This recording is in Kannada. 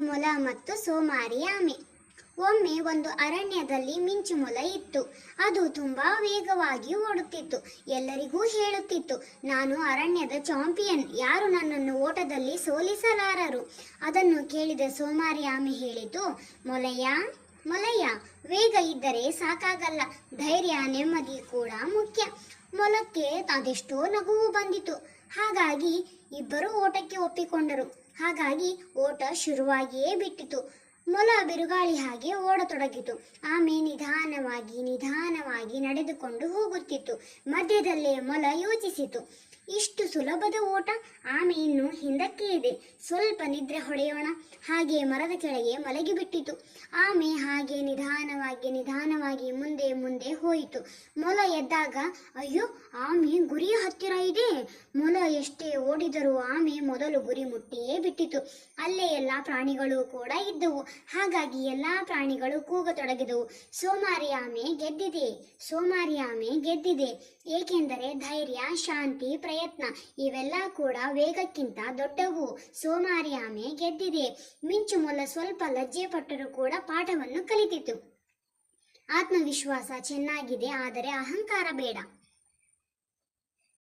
ಮೊಲ ಮತ್ತು ಸೋಮಾರಿ ಆಮೆ. ಒಮ್ಮೆ ಒಂದು ಅರಣ್ಯದಲ್ಲಿ ಮಿಂಚು ಮೊಲ ಇತ್ತು. ಅದು ತುಂಬಾ ವೇಗವಾಗಿ ಓಡುತ್ತಿತ್ತು. ಎಲ್ಲರಿಗೂ ಹೇಳುತ್ತಿತ್ತು, ನಾನು ಅರಣ್ಯದ ಚಾಂಪಿಯನ್. ಯಾರು ನನ್ನನ್ನು ಓಟದಲ್ಲಿ ಸೋಲಿಸಲಾರರು? ಅದನ್ನು ಕೇಳಿದ ಸೋಮಾರಿ ಆಮೆ ಹೇಳಿತು ಮೊಲಯ್ಯ ಮೊಲಯ್ಯ ವೇಗ ಇದ್ದರೆ ಸಾಕಾಗಲ್ಲ. ಧೈರ್ಯ ನೆಮ್ಮದಿ ಕೂಡ ಮುಖ್ಯ. ಮೊಲಕ್ಕೆ ಅದೆಷ್ಟೋ ನಗುವು ಬಂದಿತು. ಹಾಗಾಗಿ ಇಬ್ಬರು ಓಟಕ್ಕೆ ಒಪ್ಪಿಕೊಂಡರು. ಹಾಗಾಗಿ ಓಟ ಶುರುವಾಗಿಯೇ ಬಿಟ್ಟಿತು. ಮೊಲ ಬಿರುಗಾಳಿ ಹಾಗೆ ಓಡತೊಡಗಿತು. ಆಮೆ ನಿಧಾನವಾಗಿ ನಿಧಾನವಾಗಿ ನಡೆದುಕೊಂಡು ಹೋಗುತ್ತಿತ್ತು. ಮಧ್ಯದಲ್ಲೇ ಮೊಲ ಯೋಚಿಸಿತು. ಇಷ್ಟು ಸುಲಭದ ಓಟ ಆಮೆ ಇನ್ನು ಹಿಂದಕ್ಕೆ ಇದೆ. ಸ್ವಲ್ಪ ನಿದ್ರೆ ಹೊಡೆಯೋಣ. ಹಾಗೆ ಮರದ ಕೆಳಗೆ ಮಲಗಿಬಿಟ್ಟಿತು ಆಮೆ ಹಾಗೆ ನಿಧಾನವಾಗಿ ನಿಧಾನವಾಗಿ ಮುಂದೆ ಮುಂದೆ ಹೋಯಿತು. ಮೊಲ ಎದ್ದಾಗ, ಅಯ್ಯೋ, ಆಮೆ ಗುರಿಯ ಹತ್ತಿರ ಇದೆ. ಮೊಲ ಎಷ್ಟೇ ಓಡಿದರೂ ಆಮೆ ಮೊದಲು ಗುರಿ ಮುಟ್ಟಿಯೇ ಬಿಟ್ಟಿತು. ಅಲ್ಲೇ ಎಲ್ಲ ಪ್ರಾಣಿಗಳು ಕೂಡ ಇದ್ದವು. ಹಾಗಾಗಿ ಎಲ್ಲಾ ಪ್ರಾಣಿಗಳು ಕೂಗತೊಡಗಿದವು. ಸೋಮಾರಿ ಆಮೆ ಗೆದ್ದಿದೆ. ಸೋಮಾರಿ ಆಮೆ ಗೆದ್ದಿದೆ. ಏಕೆಂದರೆ ಧೈರ್ಯ, ಶಾಂತಿ ಪ್ರಯತ್ನ. ಇವೆಲ್ಲ ಕೂಡ ವೇಗಕ್ಕಿಂತ ದೊಡ್ಡವು. ಸೋಮಾರಿ ಆಮೆ ಗೆದ್ದಿದೆ. ಮಿಂಚು ಮೊಲ ಸ್ವಲ್ಪ ಲಜ್ಜೆ ಪಟ್ಟರೂ ಕೂಡ ಪಾಠವನ್ನು ಕಲಿತಿತು. ಆತ್ಮವಿಶ್ವಾಸ ಚೆನ್ನಾಗಿದೆ, ಆದರೆ ಅಹಂಕಾರ ಬೇಡ.